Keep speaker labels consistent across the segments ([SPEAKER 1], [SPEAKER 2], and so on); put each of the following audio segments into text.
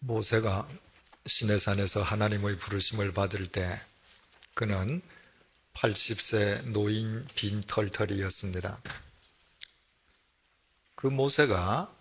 [SPEAKER 1] 모세가 시내산에서 하나님의 부르심을 받을 때 그는 80세 노인 빈털털이었습니다. 그 모세가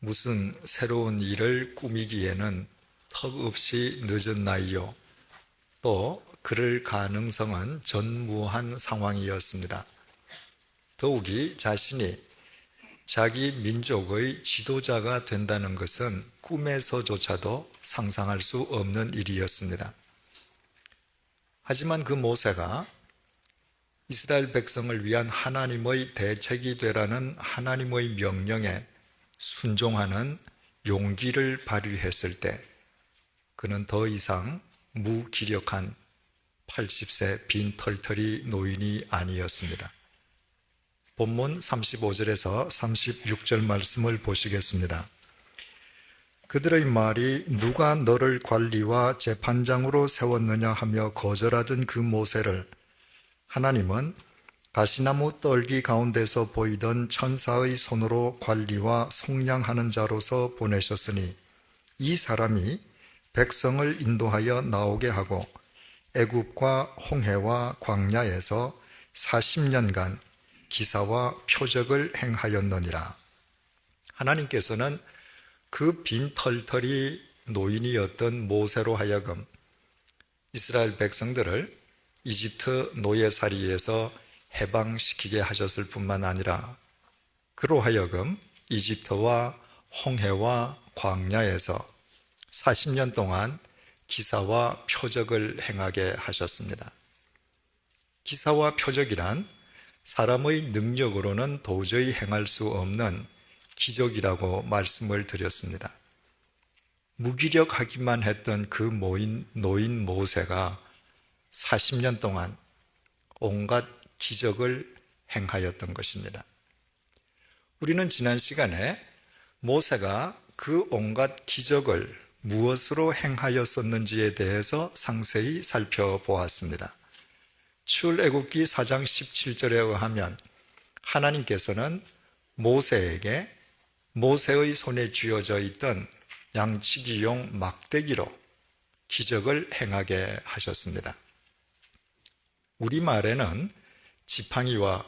[SPEAKER 1] 무슨 새로운 일을 꾸미기에는 턱없이 늦은 나이요. 또 그럴 가능성은 전무한 상황이었습니다. 더욱이 자신이 자기 민족의 지도자가 된다는 것은 꿈에서조차도 상상할 수 없는 일이었습니다. 하지만 그 모세가 이스라엘 백성을 위한 하나님의 대책이 되라는 하나님의 명령에 순종하는 용기를 발휘했을 때 그는 더 이상 무기력한 80세 빈털털이 노인이 아니었습니다. 본문 35절에서 36절 말씀을 보시겠습니다. 그들의 말이 누가 너를 관리와 재판장으로 세웠느냐 하며 거절하던 그 모세를 하나님은 가시나무 떨기 가운데서 보이던 천사의 손으로 관리와 속량하는 자로서 보내셨으니 이 사람이 백성을 인도하여 나오게 하고 애굽과 홍해와 광야에서 40년간 기사와 표적을 행하였느니라. 하나님께서는 그 빈털털이 노인이었던 모세로 하여금 이스라엘 백성들을 이집트 노예살이에서 해방시키게 하셨을 뿐만 아니라 그로 하여금 이집트와 홍해와 광야에서 40년 동안 기사와 표적을 행하게 하셨습니다. 기사와 표적이란 사람의 능력으로는 도저히 행할 수 없는 기적이라고 말씀을 드렸습니다. 무기력하기만 했던 그 모인, 노인 모세가 40년 동안 온갖 기적을 행하였던 것입니다. 우리는 지난 시간에 모세가 그 온갖 기적을 무엇으로 행하였었는지에 대해서 상세히 살펴보았습니다. 출애굽기 4장 17절에 의하면 하나님께서는 모세에게 모세의 손에 쥐어져 있던 양치기용 막대기로 기적을 행하게 하셨습니다. 우리말에는 지팡이와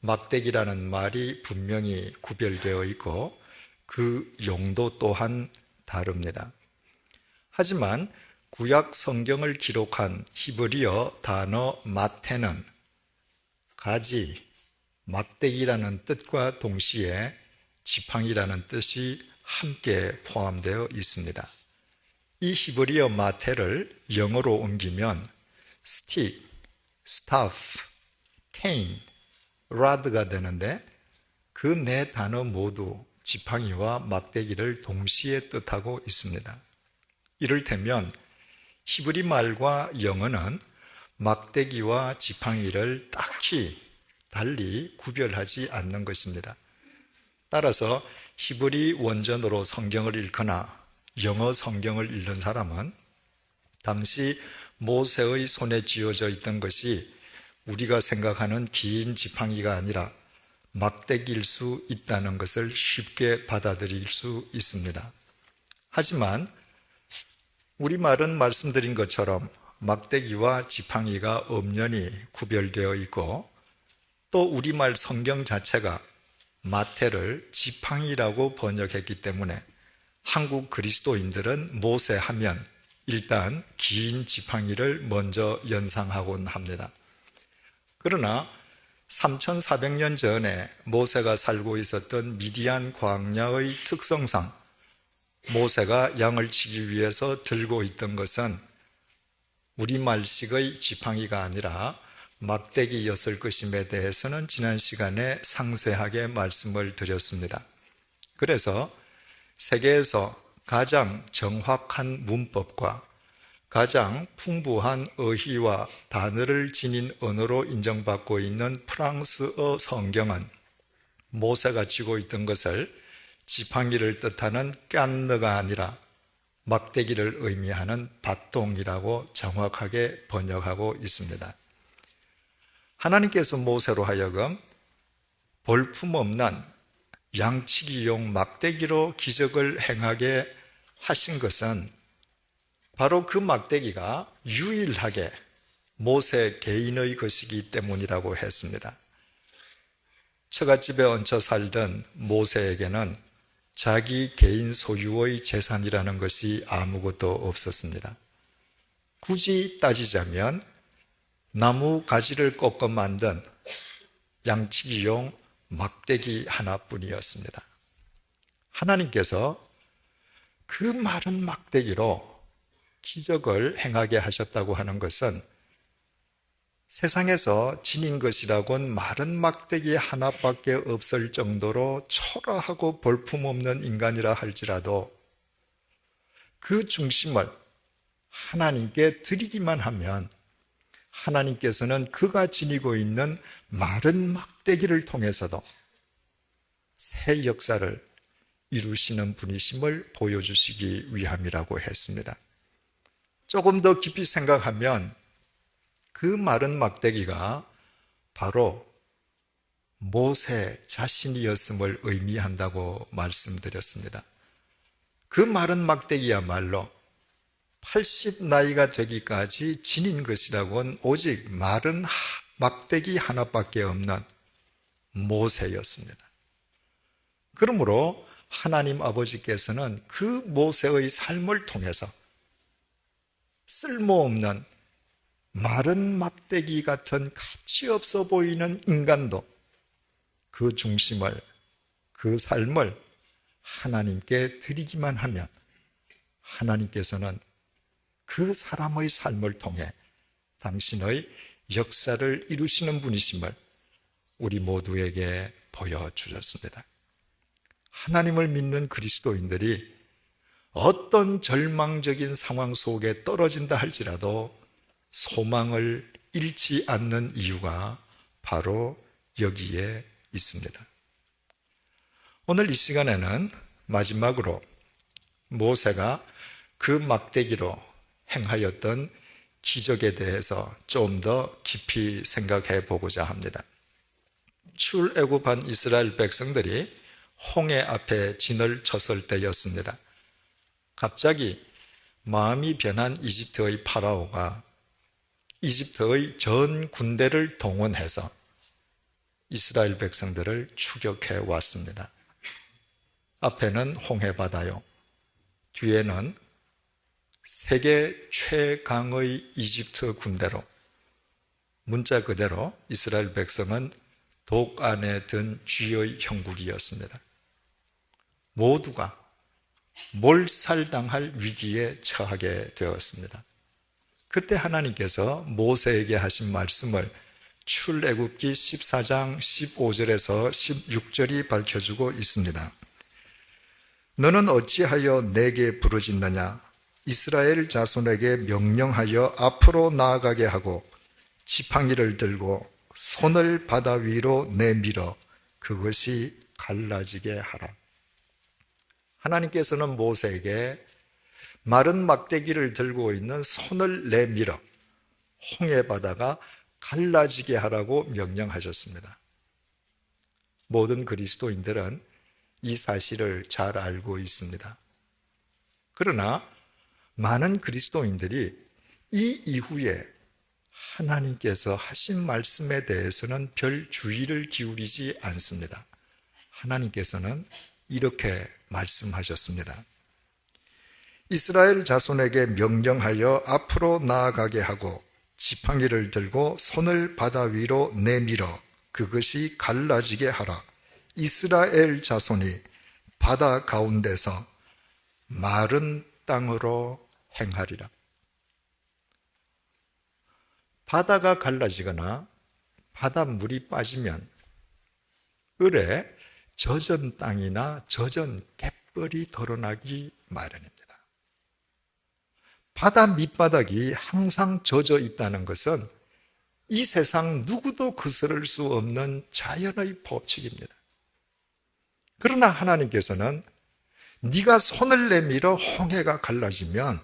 [SPEAKER 1] 막대기라는 말이 분명히 구별되어 있고 그 용도 또한 다릅니다. 하지만 구약 성경을 기록한 히브리어 단어 마테는 가지, 막대기라는 뜻과 동시에 지팡이라는 뜻이 함께 포함되어 있습니다. 이 히브리어 마테를 영어로 옮기면 스틱, 스타프, 케인, 라드가 되는데 그 네 단어 모두 지팡이와 막대기를 동시에 뜻하고 있습니다. 이를테면 히브리 말과 영어는 막대기와 지팡이를 딱히 달리 구별하지 않는 것입니다. 따라서 히브리 원전으로 성경을 읽거나 영어 성경을 읽는 사람은 당시 모세의 손에 쥐어져 있던 것이 우리가 생각하는 긴 지팡이가 아니라 막대기일 수 있다는 것을 쉽게 받아들일 수 있습니다. 하지만 우리말은 말씀드린 것처럼 막대기와 지팡이가 엄연히 구별되어 있고 또 우리말 성경 자체가 마태를 지팡이라고 번역했기 때문에 한국 그리스도인들은 모세 하면 일단 긴 지팡이를 먼저 연상하곤 합니다. 그러나 3400년 전에 모세가 살고 있었던 미디안 광야의 특성상 모세가 양을 치기 위해서 들고 있던 것은 우리말식의 지팡이가 아니라 막대기였을 것임에 대해서는 지난 시간에 상세하게 말씀을 드렸습니다. 그래서 세계에서 가장 정확한 문법과 가장 풍부한 어휘와 단어를 지닌 언어로 인정받고 있는 프랑스어 성경은 모세가 쥐고 있던 것을 지팡이를 뜻하는 깐느가 아니라 막대기를 의미하는 바똥이라고 정확하게 번역하고 있습니다. 하나님께서 모세로 하여금 볼품없는 양치기용 막대기로 기적을 행하게 하신 것은 바로 그 막대기가 유일하게 모세 개인의 것이기 때문이라고 했습니다. 처갓집에 얹혀 살던 모세에게는 자기 개인 소유의 재산이라는 것이 아무것도 없었습니다. 굳이 따지자면 나무 가지를 꺾어 만든 양치기용 막대기 하나뿐이었습니다. 하나님께서 그 마른 막대기로 기적을 행하게 하셨다고 하는 것은 세상에서 지닌 것이라곤 마른 막대기 하나밖에 없을 정도로 초라하고 볼품없는 인간이라 할지라도 그 중심을 하나님께 드리기만 하면 하나님께서는 그가 지니고 있는 마른 막대기를 통해서도 새 역사를 이루시는 분이심을 보여주시기 위함이라고 했습니다. 조금 더 깊이 생각하면 그 마른 막대기가 바로 모세 자신이었음을 의미한다고 말씀드렸습니다. 그 마른 막대기야말로 80 나이가 되기까지 지닌 것이라고는 오직 마른 막대기 하나밖에 없는 모세였습니다. 그러므로 하나님 아버지께서는 그 모세의 삶을 통해서 쓸모없는 마른 막대기 같은 가치 없어 보이는 인간도 그 중심을, 그 삶을 하나님께 드리기만 하면 하나님께서는 그 사람의 삶을 통해 당신의 역사를 이루시는 분이심을 우리 모두에게 보여주셨습니다. 하나님을 믿는 그리스도인들이 어떤 절망적인 상황 속에 떨어진다 할지라도 소망을 잃지 않는 이유가 바로 여기에 있습니다. 오늘 이 시간에는 마지막으로 모세가 그 막대기로 행하였던 기적에 대해서 좀 더 깊이 생각해 보고자 합니다. 출애굽한 이스라엘 백성들이 홍해 앞에 진을 쳤을 때였습니다. 갑자기 마음이 변한 이집트의 파라오가 이집트의 전 군대를 동원해서 이스라엘 백성들을 추격해 왔습니다. 앞에는 홍해바다요. 뒤에는 세계 최강의 이집트 군대로 문자 그대로 이스라엘 백성은 독 안에 든 쥐의 형국이었습니다. 모두가 몰살당할 위기에 처하게 되었습니다. 그때 하나님께서 모세에게 하신 말씀을 출애굽기 14장 15절에서 16절이 밝혀주고 있습니다. 너는 어찌하여 내게 부르짖느냐? 이스라엘 자손에게 명령하여 앞으로 나아가게 하고 지팡이를 들고 손을 바다 위로 내밀어 그것이 갈라지게 하라. 하나님께서는 모세에게 마른 막대기를 들고 있는 손을 내밀어 홍해 바다가 갈라지게 하라고 명령하셨습니다. 모든 그리스도인들은 이 사실을 잘 알고 있습니다. 그러나 많은 그리스도인들이 이 이후에 하나님께서 하신 말씀에 대해서는 별 주의를 기울이지 않습니다. 하나님께서는 이렇게 말씀하셨습니다. 이스라엘 자손에게 명령하여 앞으로 나아가게 하고 지팡이를 들고 손을 바다 위로 내밀어 그것이 갈라지게 하라. 이스라엘 자손이 바다 가운데서 마른 땅으로 행하리라. 바다가 갈라지거나 바닷물이 빠지면 을에 젖은 땅이나 젖은 갯벌이 드러나기 마련입니다. 바다 밑바닥이 항상 젖어 있다는 것은 이 세상 누구도 거스를 수 없는 자연의 법칙입니다. 그러나 하나님께서는 네가 손을 내밀어 홍해가 갈라지면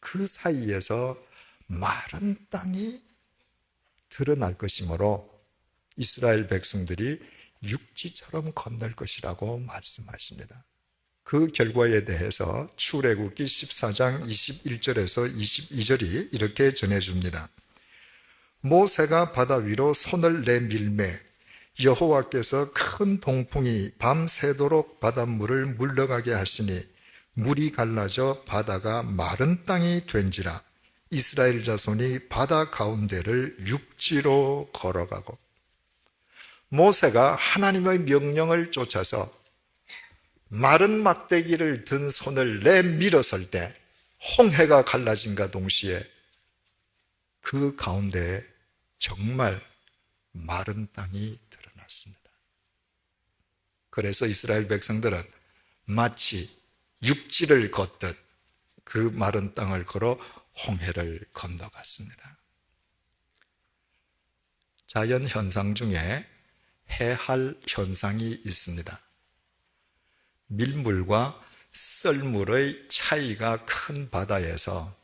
[SPEAKER 1] 그 사이에서 마른 땅이 드러날 것이므로 이스라엘 백성들이 육지처럼 건널 것이라고 말씀하십니다. 그 결과에 대해서 출애굽기 14장 21절에서 22절이 이렇게 전해줍니다. 모세가 바다 위로 손을 내밀매 여호와께서 큰 동풍이 밤새도록 바닷물을 물러가게 하시니 물이 갈라져 바다가 마른 땅이 된지라 이스라엘 자손이 바다 가운데를 육지로 걸어가고 모세가 하나님의 명령을 쫓아서 마른 막대기를 든 손을 내밀었을 때 홍해가 갈라진과 동시에 그 가운데 정말 마른 땅이 드러났습니다. 그래서 이스라엘 백성들은 마치 육지를 걷듯 그 마른 땅을 걸어 홍해를 건너갔습니다. 자연 현상 중에 해할 현상이 있습니다. 밀물과 썰물의 차이가 큰 바다에서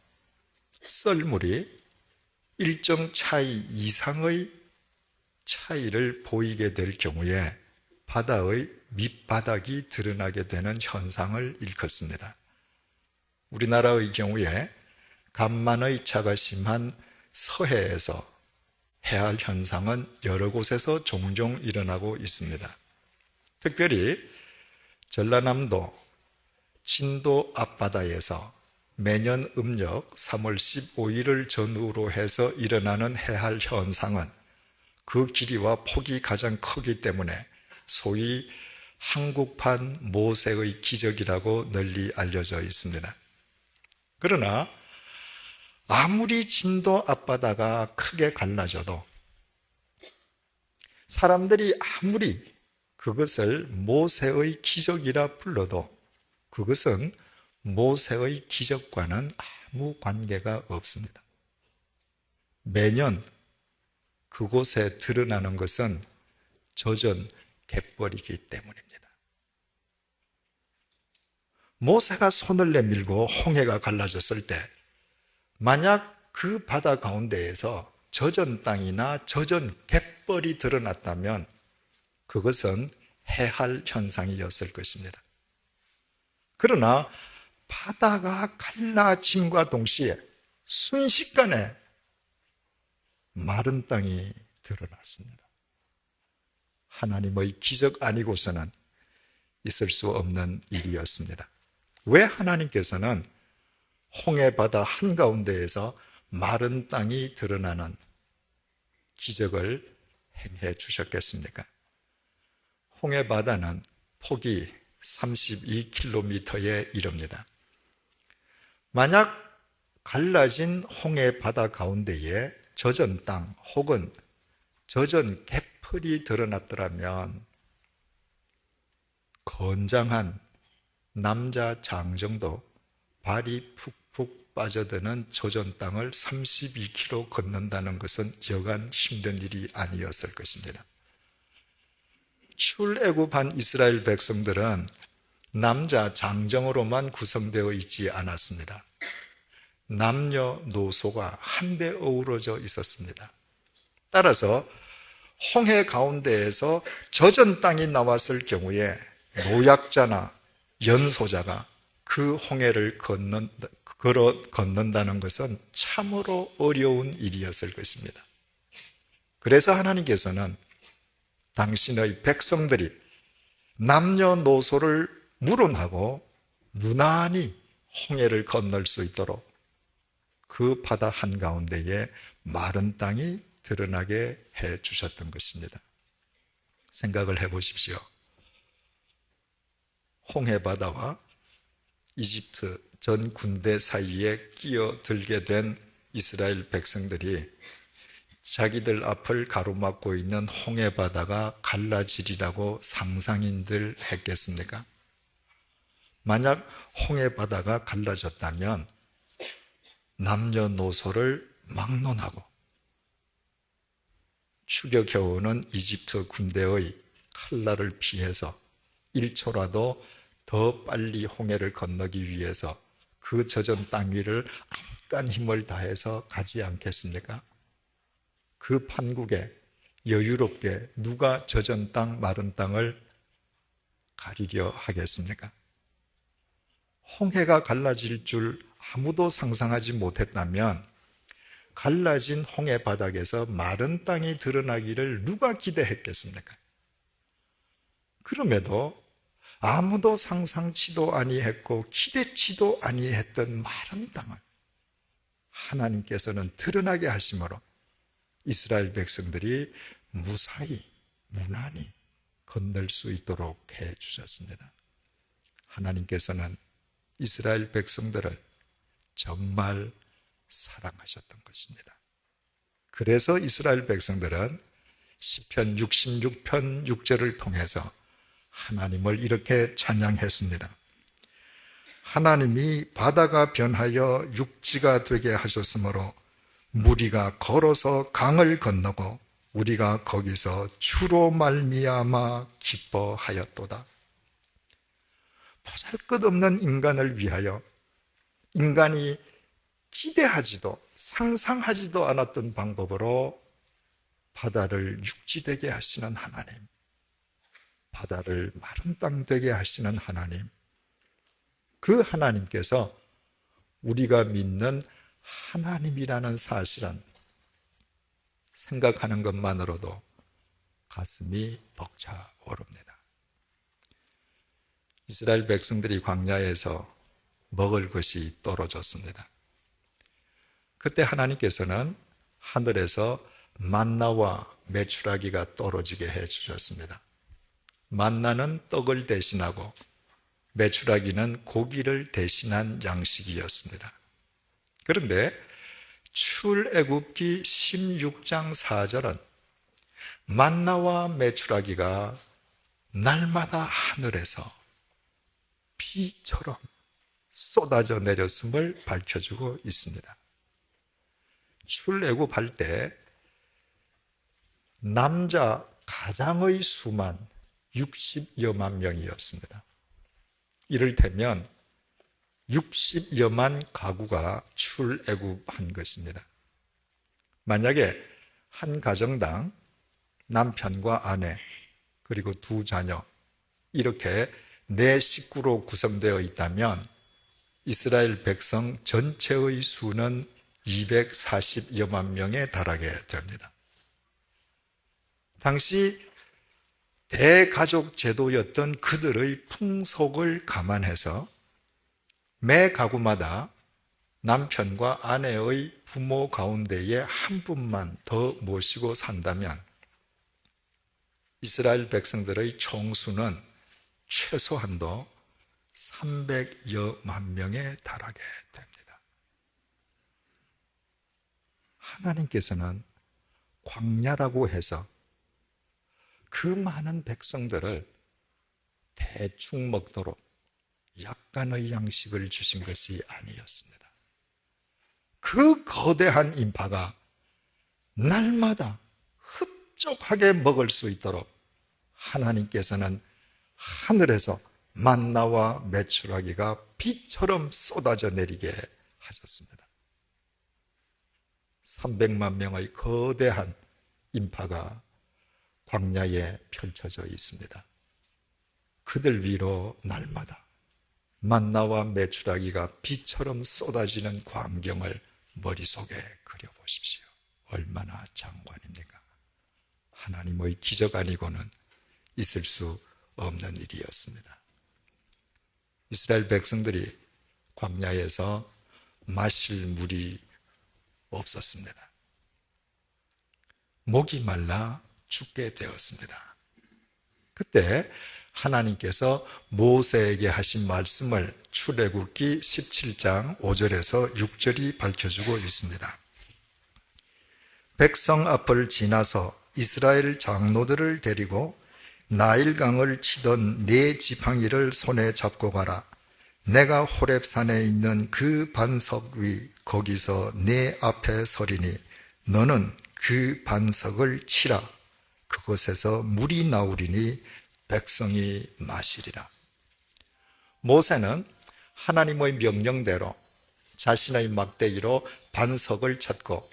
[SPEAKER 1] 썰물이 일정 차이 이상의 차이를 보이게 될 경우에 바다의 밑바닥이 드러나게 되는 현상을 일컫습니다. 우리나라의 경우에 간만의 차가 심한 서해에서 해할 현상은 여러 곳에서 종종 일어나고 있습니다. 특별히 전라남도 진도 앞바다에서 매년 음력 3월 15일을 전후로 해서 일어나는 해할 현상은 그 길이와 폭이 가장 크기 때문에 소위 한국판 모세의 기적이라고 널리 알려져 있습니다. 그러나 아무리 진도 앞바다가 크게 갈라져도 사람들이 아무리 그것을 모세의 기적이라 불러도 그것은 모세의 기적과는 아무 관계가 없습니다. 매년 그곳에 드러나는 것은 젖은 갯벌이기 때문입니다. 모세가 손을 내밀고 홍해가 갈라졌을 때 만약 그 바다 가운데에서 젖은 땅이나 젖은 갯벌이 드러났다면 그것은 해할 현상이었을 것입니다. 그러나 바다가 갈라짐과 동시에 순식간에 마른 땅이 드러났습니다. 하나님의 기적 아니고서는 있을 수 없는 일이었습니다. 왜 하나님께서는 홍해 바다 한가운데에서 마른 땅이 드러나는 기적을 행해 주셨겠습니까? 홍해 바다는 폭이 32km에 이릅니다. 만약 갈라진 홍해 바다 가운데에 젖은 땅 혹은 젖은 개풀이 드러났더라면 건장한 남자 장 정도 발이 푹푹 빠져드는 젖은 땅을 32km 걷는다는 것은 여간 힘든 일이 아니었을 것입니다. 출애굽한 이스라엘 백성들은 남자 장정으로만 구성되어 있지 않았습니다. 남녀 노소가 한데 어우러져 있었습니다. 따라서 홍해 가운데에서 젖은 땅이 나왔을 경우에 노약자나 연소자가 그 홍해를 걷는, 걸어 걷는다는 것은 참으로 어려운 일이었을 것입니다. 그래서 하나님께서는 당신의 백성들이 남녀노소를 물어하고 무난히 홍해를 건널 수 있도록 그 바다 한가운데에 마른 땅이 드러나게 해 주셨던 것입니다. 생각을 해 보십시오. 홍해 바다와 이집트 전 군대 사이에 끼어들게 된 이스라엘 백성들이 자기들 앞을 가로막고 있는 홍해 바다가 갈라지리라고 상상인들 했겠습니까? 만약 홍해 바다가 갈라졌다면 남녀노소를 막론하고 추격해오는 이집트 군대의 칼날을 피해서 1초라도 더 빨리 홍해를 건너기 위해서 그 젖은 땅 위를 안간 힘을 다해서 가지 않겠습니까? 그 판국에 여유롭게 누가 젖은 땅, 마른 땅을 가리려 하겠습니까? 홍해가 갈라질 줄 아무도 상상하지 못했다면 갈라진 홍해 바닥에서 마른 땅이 드러나기를 누가 기대했겠습니까? 그럼에도 아무도 상상치도 아니했고 기대치도 아니했던 마른 땅을 하나님께서는 드러나게 하심으로 이스라엘 백성들이 무사히 무난히 건널 수 있도록 해 주셨습니다. 하나님께서는 이스라엘 백성들을 정말 사랑하셨던 것입니다. 그래서 이스라엘 백성들은 시편 66편 6절을 통해서 하나님을 이렇게 찬양했습니다. 하나님이 바다가 변하여 육지가 되게 하셨으므로 무리가 걸어서 강을 건너고 우리가 거기서 주로 말미암아 기뻐하였도다. 보잘것없는 인간을 위하여 인간이 기대하지도 상상하지도 않았던 방법으로 바다를 육지되게 하시는 하나님, 바다를 마른 땅 되게 하시는 하나님, 그 하나님께서 우리가 믿는 하나님이라는 사실은 생각하는 것만으로도 가슴이 벅차오릅니다. 이스라엘 백성들이 광야에서 먹을 것이 떨어졌습니다. 그때 하나님께서는 하늘에서 만나와 메추라기가 떨어지게 해 주셨습니다. 만나는 떡을 대신하고 메추라기는 고기를 대신한 양식이었습니다. 그런데 출애굽기 16장 4절은 만나와 메추라기가 날마다 하늘에서 비처럼 쏟아져 내렸음을 밝혀주고 있습니다. 출애굽할 때 남자 가장의 수만 60여만 명이었습니다. 이를테면 60여만 가구가 출애굽한 것입니다. 만약에 한 가정당 남편과 아내 그리고 두 자녀 이렇게 네 식구로 구성되어 있다면 이스라엘 백성 전체의 수는 240여만 명에 달하게 됩니다. 당시 대가족 제도였던 그들의 풍속을 감안해서 매 가구마다 남편과 아내의 부모 가운데에 한 분만 더 모시고 산다면 이스라엘 백성들의 총수는 최소한도 300여만 명에 달하게 됩니다. 하나님께서는 광야라고 해서 그 많은 백성들을 대충 먹도록 약간의 양식을 주신 것이 아니었습니다. 그 거대한 인파가 날마다 흡족하게 먹을 수 있도록 하나님께서는 하늘에서 만나와 메추라기가 비처럼 쏟아져 내리게 하셨습니다. 300만 명의 거대한 인파가 광야에 펼쳐져 있습니다. 그들 위로 날마다 만나와 메추라기가 비처럼 쏟아지는 광경을 머릿속에 그려보십시오. 얼마나 장관입니까? 하나님의 기적 아니고는 있을 수 없는 일이었습니다. 이스라엘 백성들이 광야에서 마실 물이 없었습니다. 목이 말라 죽게 되었습니다. 그때 하나님께서 모세에게 하신 말씀을 출애굽기 17장 5절에서 6절이 밝혀주고 있습니다. 백성 앞을 지나서 이스라엘 장로들을 데리고 나일강을 치던 네 지팡이를 손에 잡고 가라. 내가 호랩산에 있는 그 반석 위 거기서 내 앞에 서리니 너는 그 반석을 치라. 그곳에서 물이 나오리니 백성이 마시리라. 모세는 하나님의 명령대로 자신의 막대기로 반석을 찾고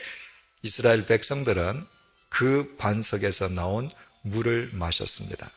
[SPEAKER 1] 이스라엘 백성들은 그 반석에서 나온 물을 마셨습니다.